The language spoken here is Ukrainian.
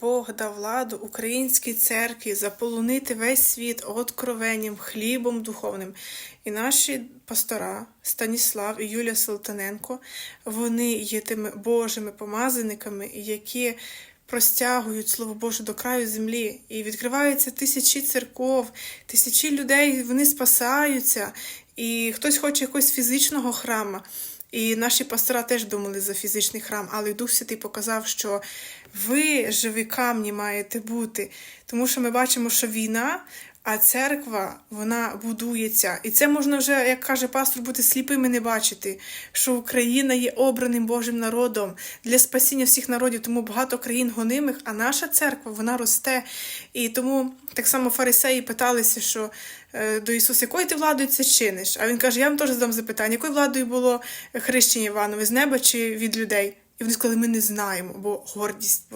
Бог дав владу українській церкві заполонити весь світ откровенням, хлібом духовним. І наші пастора Станіслав і Юлія Салтаненко, вони є тими Божими помазаниками, які простягують Слово Боже до краю землі. І відкриваються тисячі церков, тисячі людей, вони спасаються. І хтось хоче якогось фізичного храма. І наші пастора теж думали за фізичний храм, але Дух Святий показав, що ви живі камні маєте бути. Тому що ми бачимо, що війна, а церква вона будується. І це можна вже, як каже пастор, бути сліпими не бачити, що Україна є обраним Божим народом для спасіння всіх народів, тому багато країн гонимих, а наша церква вона росте. І тому так само фарисеї питалися, що е, до Ісуса, якою ти владою це чиниш? А він каже: Я вам теж задам запитання, якою владою було хрещення Іванове з неба чи від людей? І вони сказали, ми не знаємо, бо гордість.